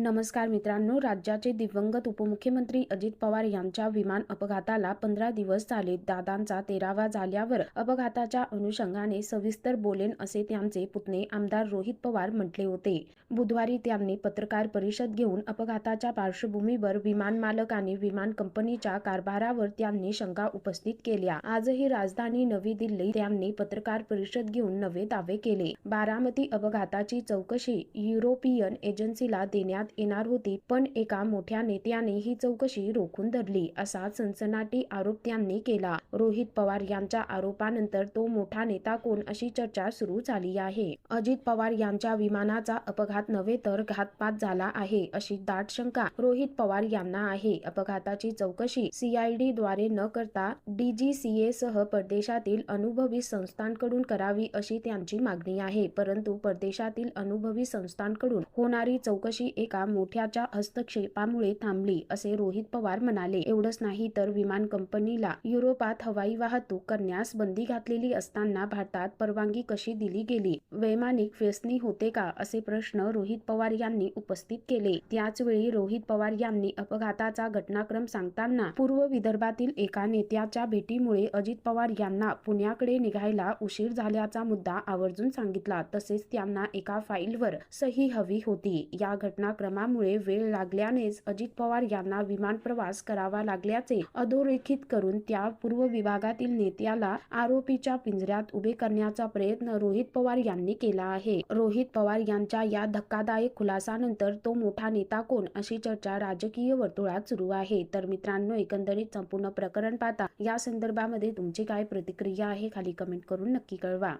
नमस्कार मित्रांनो राज्याचे दिवंगत उपमुख्यमंत्री अजित पवार यांच्या विमान अपघाताला पंधरा दिवस झाले दादांचा तेरावा झाल्यावर अपघाताच्या अनुषंगाने सविस्तर बोलेन असे त्यांचे पुतणे आमदार रोहित पवार म्हटले होते. बुधवारी त्यांनी पत्रकार परिषद घेऊन अपघाताच्या पार्श्वभूमीवर विमान मालक आणि विमान कंपनीच्या कारभारावर त्यांनी शंका उपस्थित केल्या. आजही राजधानी नवी दिल्ली त्यांनी पत्रकार परिषद घेऊन नवे दावे केले. बारामती अपघाताची चौकशी युरोपियन एजन्सीला देण्यात येणार होती पण एका मोठ्या नेत्याने ही चौकशी रोखून धरली असा सनसनाटी आरोप त्यांनी केला. रोहित पवार यांच्या आरोपानंतर तो मोठा नेता कोण अशी चर्चा सुरू झाली आहे. अजित पवार यांच्या विमानाचा अपघात नव्हे तर घातपात झाला आहे अशी दाट शंका रोहित पवार यांना आहे. अपघाताची चौकशी सीआयडी द्वारे न करता डीजीसीए सह परदेशातील अनुभवी संस्थांकडून करावी अशी त्यांची मागणी आहे परंतु परदेशातील अनुभवी संस्थांकडून होणारी चौकशी एका मोठ्याच्या हस्तक्षेपामुळे थांबली असे रोहित पवार म्हणाले. एवढंच नाही तर विमान कंपनीला युरोपात हवाई वाहतूक करण्यास बंदी घातलेली असताना भारतात परवानगी कशी दिली गेली? वैमानिक व्यसनी होते का? असे प्रश्न रोहित पवार यांनी उपस्थित केले. त्याच वेळी रोहित पवार यांनी अपघाताचा घटनाक्रम सांगताना पूर्व विदर्भातील एका नेत्याच्या भेटीमुळे अजित पवार यांना पुण्याकडे निघायला उशीर झाल्याचा मुद्दा आवर्जून सांगितला. तसेच त्यांना एका फाईलवर सही हवी होती. या घटनाक्रम घटनाक्रमामुळे वेळ लागल्यानेच अजित पवार यांना विमान प्रवास करावा लागल्याचे अधोरेखित करून त्या पूर्व विभागातील नेत्याला आरोपीच्या पिंजऱ्यात उभे करण्याचा प्रयत्न रोहित पवार यांनी केला आहे. रोहित पवार यांच्या या धक्कादायक खुलासानंतर तो मोठा नेता कोण अशी चर्चा राजकीय वर्तुळात सुरू आहे. तर मित्रांनो एकंदरीत संपूर्ण प्रकरण पाहता या संदर्भामध्ये तुमची काय प्रतिक्रिया आहे? खाली कमेंट करून नक्की कळवा.